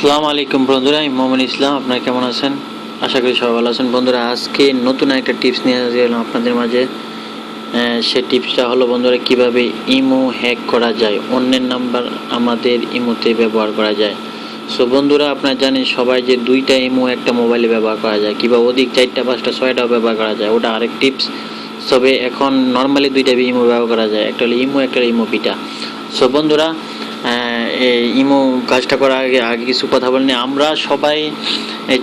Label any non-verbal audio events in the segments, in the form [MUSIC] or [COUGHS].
আসসালামু আলাইকুম বন্ধুরা, আমি মোহাম্মদ ইসলাম, আপনারা কেমন আছেন? আশা করি সবাই ভালো আছেন। বন্ধুরা, আজকে নতুন একটা টিপস নিয়ে এলাম আপনাদের মাঝে। সে টিপসটা হলো বন্ধুরা, কীভাবে ইমো হ্যাক করা যায়, অন্যের নাম্বার আমাদের ইমোতে ব্যবহার করা যায়। সো বন্ধুরা, আপনারা জানেন সবাই যে দুইটা ইমো একটা মোবাইলে ব্যবহার করা যায়, কিংবা অধিক চারটা, পাঁচটা, ছয়টাও ব্যবহার করা যায়। ওটা আরেক টিপস। তবে এখন নর্মালি দুইটা ইমো ব্যবহার করা যায়, একটা হলো ইমো, একটা ইমো পিটা। সো বন্ধুরা ইমো কাজটা করার আগে আগে কিছু কথা বলিনি আমরা সবাই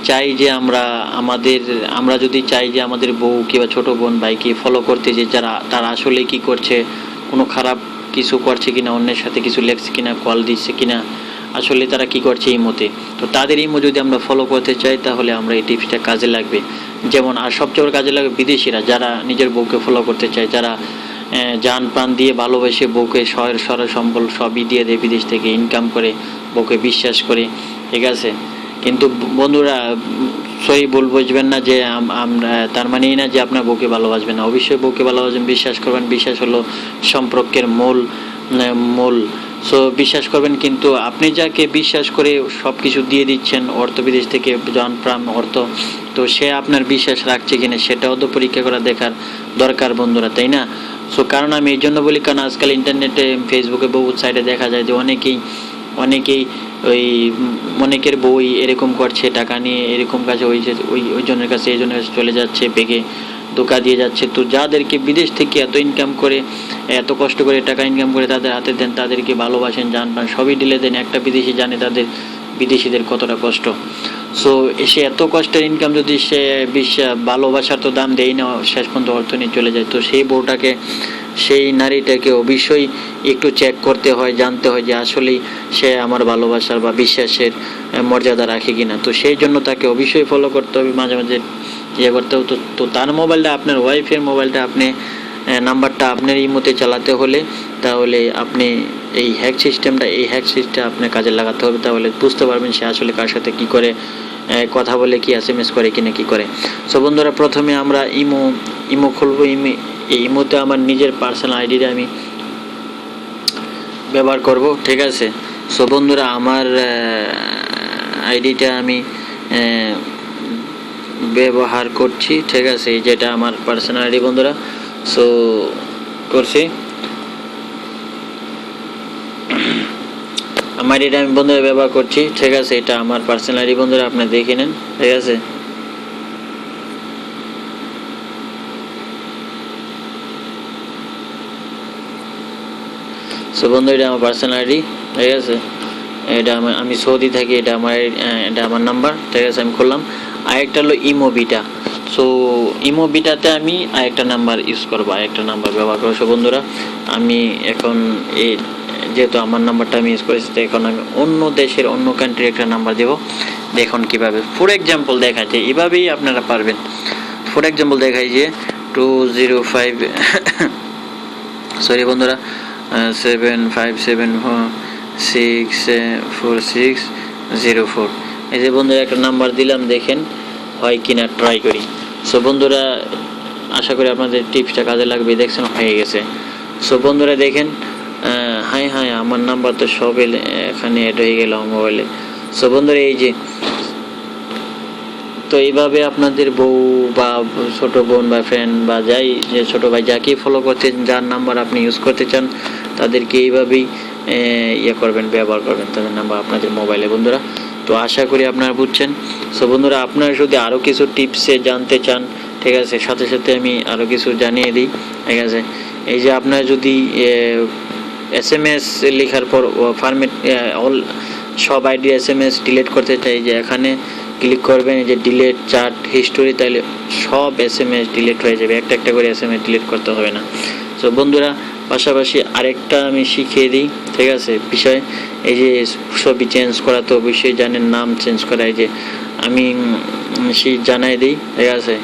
চাই যে আমরা আমাদের, আমরা যদি চাই যে আমাদের বউ কিংবা ছোটো বোন ভাইকে ফলো করতে যে যারা, তারা আসলে কি করছে, কোনো খারাপ কিছু করছে কিনা, অন্যের সাথে কিছু লেখছে কিনা, কল দিচ্ছে কিনা, আসলে তারা কি করছে ইমোতে তো তাদের ইমো যদি আমরা ফলো করতে চাই, তাহলে আমরা এই টিপসটা কাজে লাগবে। যেমন, আর সবচেয়ে কাজে লাগবে বিদেশিরা, যারা নিজের বউকে ফলো করতে চায়, যারা জান প্রাণ দিয়ে ভালোবেসে বউকে সর সর সম্বল সবই দিয়ে দেয় বিদেশ থেকে ইনকাম করে বউকে বিশ্বাস করে, ঠিক আছে? কিন্তু বন্ধুরা, সই ভুল বুঝবেন না যে আমরা তার মানেই না যে আপনার বউকে ভালোবাসবেন না। অবশ্যই বউকে ভালোবাসবেন, বিশ্বাস করবেন, বিশ্বাস হলো সম্পর্কের মূল মূল। সো বিশ্বাস করবেন, কিন্তু আপনি যাকে বিশ্বাস করে সব কিছু দিয়ে দিচ্ছেন, অর্থ বিদেশ থেকে জন প্রাণ অর্থ, তো সে আপনার বিশ্বাস রাখছে কিনা সেটাও তো পরীক্ষা করা দেখার দরকার বন্ধুরা, তাই না? সো কারণ আমি এই জন্য বলি, কারণ আজকাল ইন্টারনেটে ফেসবুকে বহু সাইটে দেখা যায় যে অনেকেই অনেকেই ওই, অনেকের বই এরকম করছে, টাকা নিয়ে এরকম কাছে ওই যে- ওই ওই জনের কাছে, এই জনের কাছে চলে যাচ্ছে, বেগে ধোকা দিয়ে যাচ্ছে। তো যাদেরকে বিদেশ থেকে এত ইনকাম করে, এত কষ্ট করে টাকা ইনকাম করে তাদের হাতে দেন, তাদেরকে ভালোবাসেন, জান পান, সবই দিলে দেন। একটা বিদেশি জানে তাদের বিদেশিদের কতটা কষ্ট। সো সে এত কষ্টের ইনকাম যদি সে বিশ্বাস ভালোবাসার তো দাম দেয় না শেষ পর্যন্ত অর্থ নিয়ে চলে যায়। তো সেই বউটাকে, সেই নারীটাকে অবশ্যই একটু চেক করতে হয়, জানতে হয় যে আসলেই সে আমার ভালোবাসার বা বিশ্বাসের মর্যাদা রাখে কিনা। তো সেই জন্য তাকে অবশ্যই ফলো করতে হবে, মাঝে মাঝে ইয়ে করতে হবে। তো- তো তার মোবাইলটা, আপনার ওয়াইফের মোবাইলটা আপনি নাম্বারটা আপনার ইমোতে চালাতে হলে তাহলে আপনি এই হ্যাক সিস্টেমটা এই হ্যাক সিস্টেম আপনার কাজে লাগাতে হবে, তাহলে বুঝতে পারবেন সে আসলে কার সাথে কি করে কথা বলে, কি এস এম এস করে, কিনা কি করে। সো বন্ধুরা, প্রথমে আমরা ইমো ইমো খুলবো, ইমো, এই ইমোতে আমার নিজের পার্সোনাল আইডিটা আমি ব্যবহার করব, ঠিক আছে? সো বন্ধুরা, আমার আইডিটা আমি ব্যবহার করছি, ঠিক আছে? যেটা আমার পার্সোনাল আইডি বন্ধুরা সো করছি। আমার এটা আমি বন্ধুরা ব্যবহার করছি। ঠিক আছে, এটা আমার পার্সোনাল, বন্ধুরা, আপনি দেখে নেন। ঠিক আছে? সো বন্ধু, এটা আমার পার্সোনাল, ঠিক আছে? এটা আমার আমি সৌদি থাকি, এটা আমার এটা আমার নাম্বার। ঠিক আছে, আমি করলাম আরেকটা হলো ইমোবিটা সো ইমোবিটাতে আমি আরেকটা নাম্বার ইউজ করব, আরেকটা নাম্বার ব্যবহার করব। সো বন্ধুরা, আমি এখন এই যেহেতু আমার নাম্বারটা আমি ইউজ করেছি, তো এখন আমি অন্য দেশের অন্য কান্ট্রির একটা নাম্বার দেবো। দেখুন কীভাবে। ফর এক্সাম্পল দেখাচ্ছে, এভাবেই আপনারা পারবেন। ফর এক্সাম্পল দেখাই যে টু জিরো ফাইভ সরি বন্ধুরা seven five seven six four six zero four এই যে বন্ধুরা একটা নাম্বার দিলাম, দেখেন হয় কিনা ট্রাই করি। সো বন্ধুরা, আশা করি আপনাদের টিপসটা কাজে লাগবে, দেখছেন হয়ে গেছে। সো বন্ধুরা দেখেন হাই হাই, আমার নাম্বার তো সব এখানে অ্যাড হয়ে গেল মোবাইলে সো বন্ধুরা, এই যে, তো এইভাবে আপনাদের বউ বা ছোট বোন বা ফ্রেন্ড বা যাই, যে ছোট ভাই যাকেই ফলো করতে যার নাম্বার আপনি ইউজ করতে চান, তাদেরকে এইভাবেই ইয়ে করবেন, ব্যবহার করবেন তাদের নাম্বার আপনাদের মোবাইলে বন্ধুরা, তো আশা করি আপনারা বুঝছেন। সো বন্ধুরা, আপনারা যদি আরও কিছু টিপসে জানতে চান, ঠিক আছে, সাথে সাথে আমি আরও কিছু জানিয়ে দিই, ঠিক আছে। এই যে আপনারা যদি এস এম এস লেখার পর ফার্মেট অল সব ID S M S delete করতে চাই যে এখানে ক্লিক করবেন যে ডিলেট চার্ট হিস্টোরি তাহলে সব এস এম এস ডিলিট হয়ে যাবে। একটা একটা করে এস এম এস ডিলিট করতে হবে না। তো বন্ধুরা, পাশাপাশি আরেকটা আমি শিখিয়ে দিই, ঠিক আছে? বিষয়, এই যে ছবি চেঞ্জ করা তো অবশ্যই জানেন, নাম চেঞ্জ করা, এই যে আমি সেই জানাই দিই, ঠিক আছে?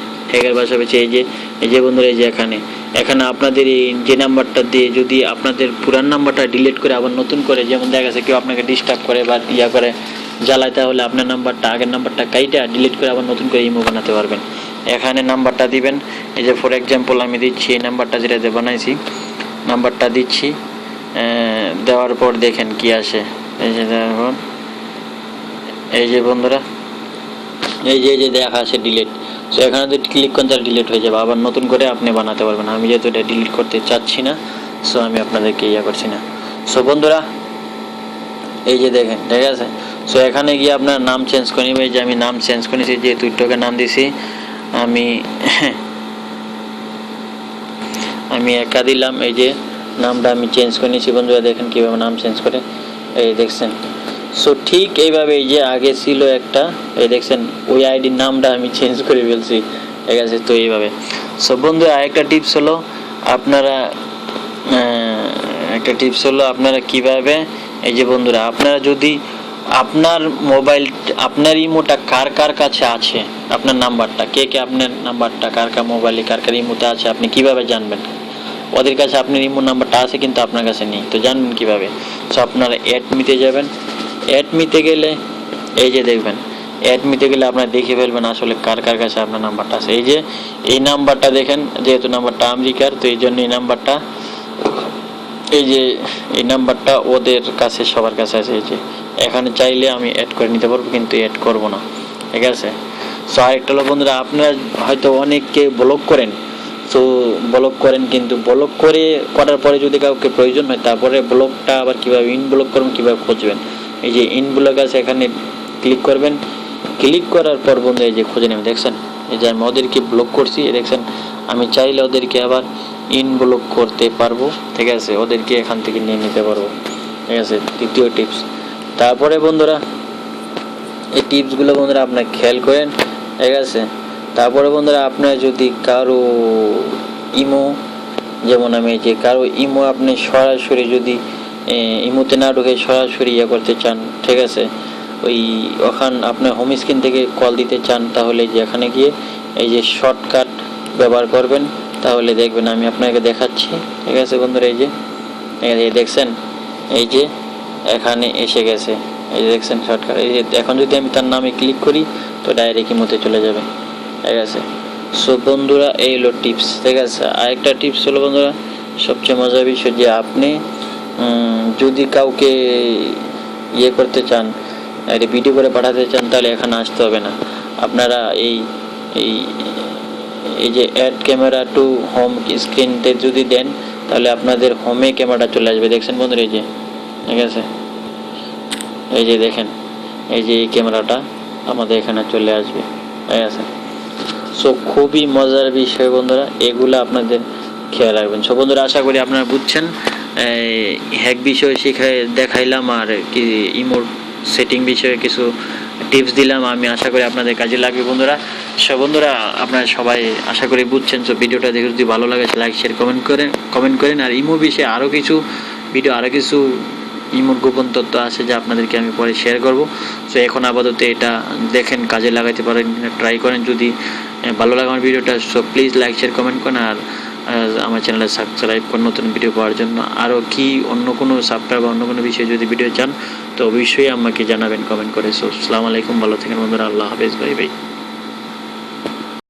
পাশাপাশি এই যে এই যে বন্ধুরা, এই যে এখানে এখানে আপনাদের এই যে নাম্বারটা দিয়ে যদি আপনাদের পুরান নাম্বারটা ডিলিট করে আবার নতুন করে, যেমন দেখা গেছে কেউ আপনাকে ডিস্টার্ব করে বা ইয়া করে জ্বালায়, তাহলে আপনার নাম্বারটা, আগের নাম্বারটা কাইটা ডিলিট করে আবার নতুন করে ইমো বানাতে পারবেন। এখানে নাম্বারটা দিবেন। এই যে ফর এক্সাম্পল আমি দিচ্ছি, এই নাম্বারটা যেটা দিয়ে বানাইছি, নাম্বারটা দিচ্ছি দেওয়ার পর দেখেন কি আসে। এই যে পর এই যে বন্ধুরা, এই যে যে দেখা আছে ডিলিট সো এখানে যদি ক্লিক করেন তাহলে ডিলিট হয়ে যাবে। আবার নতুন করে আপনি বানাতে পারবেন। আমি যেহেতু এটা ডিলিট করতে চাচ্ছি না সো আমি আপনাদেরকে ইয়া করছি না। সো বন্ধুরা, এই যে দেখেন, ঠিক আছে? সো এখানে গিয়ে আপনার নাম চেঞ্জ করে এই যে আমি নাম চেঞ্জ করে নিয়েছি, যেহেতু টিকটকে নাম দিছি আমি [COUGHS] আমি একা দিলাম। এই যে নামটা আমি চেঞ্জ করে নিয়েছি। বন্ধুরা, দেখেন কীভাবে নাম চেঞ্জ করে। এই দেখছেন? সো ঠিক এইভাবে এই যে আগে ছিল একটা, এই দেখছেন, ওই আইডির নামটা আমি চেঞ্জ করে ফেলছি। ঠিক আছে, তো এইভাবে। সো বন্ধু, আরেকটা টিপস হলো, আপনারা একটা টিপস হলো, আপনারা কীভাবে, এই যে বন্ধুরা, আপনারা যদি আপনার মোবাইল আপনার ইমোটা কার কার কাছে আছে? আপনার নাম্বারটা, কে কে আপনার নাম্বারটা, কার কার মোবাইলে কার কার ইমোতে আছে, আপনি কীভাবে জানবেন? ওদের কাছে আপনার ইমো নাম্বারটা আছে, কিন্তু আপনার কাছে নেই। তো জানবেন কীভাবে? সো আপনারা অ্যাড মিতে যাবেন। অ্যাড মিতে গেলে, এই যে দেখবেন অ্যাড মিতে গেলে আপনারা দেখে ফেলবেন আসলে কার কার কাছে আপনার নাম্বারটা আছে। এই যে, এই নাম্বারটা দেখেন, যেহেতু নাম্বারটা আমেরিকার, তো এই জন্য এই নাম্বারটা, এই যে, এই নাম্বারটা ওদের কাছে, সবার কাছে আছে। এই যে, এখানে চাইলে আমি অ্যাড করে নিতে পারব, কিন্তু অ্যাড করব না। ঠিক আছে? সো আরেকটা হলো, বন্ধুরা, আপনারা হয়তো অনেককে ব্লক করেন। তো ব্লক করেন, কিন্তু ব্লক করে করার পরে যদি কাউকে প্রয়োজন হয়, তারপরে ব্লকটা আবার কীভাবে ইন ব্লক করবেন, কীভাবে খুঁজবেন? এই যে ইন ব্লক আছে, এখানে ক্লিক করবেন। ক্লিক করার পর বন্ধু, এই যে খুঁজে নেবেন, দেখছেন? এই যে আমি ওদেরকে ব্লক করছি দেখছেন? আমি চাইলে ওদেরকে আবার ইন ব্লক করতে পারব, ঠিক আছে? ওদেরকে এখান থেকে নিয়ে নিতে পারব, ঠিক আছে? তৃতীয় টিপস তারপরে বন্ধুরা, এই টিপসগুলো বন্ধুরা আপনার খেয়াল করেন, ঠিক আছে? তারপরে বন্ধুরা আপনার যদি কারও ইমো যেমন আমি যে কারও ইমো আপনি সরাসরি যদি ইমোতে না ঢুকে সরাসরি ইয়ে করতে চান, ঠিক আছে? ওই ওখান আপনার হোম স্ক্রিন থেকে কল দিতে চান, তাহলে যে এখানে গিয়ে এই যে শর্টকাট ব্যবহার করবেন, তাহলে দেখবেন আমি আপনাকে দেখাচ্ছি, ঠিক আছে বন্ধুরা? এই যে দেখছেন? এই যে এখানে এসে গেছে, এই যে দেখছেন শর্টকাট এই যে এখন যদি আমি তার নামে ক্লিক করি, তো ডাইরেক্ট ইমোতে চলে যাবে, ঠিক আছে? সো বন্ধুরা, এই হলো টিপস ঠিক আছে? আরেকটা টিপস হলো বন্ধুরা, সবচেয়ে মজার বিষয় যে আপনি যদি কাউকে ইয়ে করতে চান একটা ভিডিও করে পাঠাতে চান, তাহলে এখানে আসতে হবে না। আপনারা এই এই এই যে অ্যাড ক্যামেরা টু হোম স্ক্রিনতে যদি দেন, তাহলে আপনাদের হোমে ক্যামেরাটা চলে আসবে। দেখছেন বন্ধুরা, এই যে, ঠিক আছে? এই যে দেখেন, এই যে এই ক্যামেরাটা আমাদের এখানে চলে আসবে, ঠিক আছে? সো খুবই মজার বিষয় বন্ধুরা, এগুলো আপনাদের খেয়াল রাখবেন। সো বন্ধুরা, আশা করি আপনারা বুঝছেন। হ্যাক বিষয় শিখাই দেখাইলাম আর কি ইমোর সেটিং বিষয়ে কিছু টিপস দিলাম। আমি আশা করি আপনাদের কাজে লাগবে বন্ধুরা। সো বন্ধুরা, আপনারা সবাই আশা করি বুঝছেন। সো ভিডিওটা দেখে যদি ভালো লাগে লাইক শেয়ার কমেন্ট করেন কমেন্ট করেন। আর ইমো বিষয়ে আরও কিছু ভিডিও আরও কিছু ইমোর গোপন তথ্য আছে যা আপনাদেরকে আমি পরে শেয়ার করব। সো এখন আপাতত এটা দেখেন, কাজে লাগাইতে পারেন ট্রাই করেন। যদি ভালো লাগে আমার ভিডিওটা, so please like share comment করেন। আর আমার চ্যানেলে সাবস্ক্রাইব করুন নতুন ভিডিও পাওয়ার জন্য। আরও কি অন্য কোনো সাবস্ক্রাইব বা অন্য কোনো বিষয়ে যদি ভিডিও চান, তো অবশ্যই আমাকে জানাবেন কমেন্ট করে। সো আসসালামু আলাইকুম, ভালো থাকেন বন্ধুরা, আল্লাহ হাফেজ বাই বাই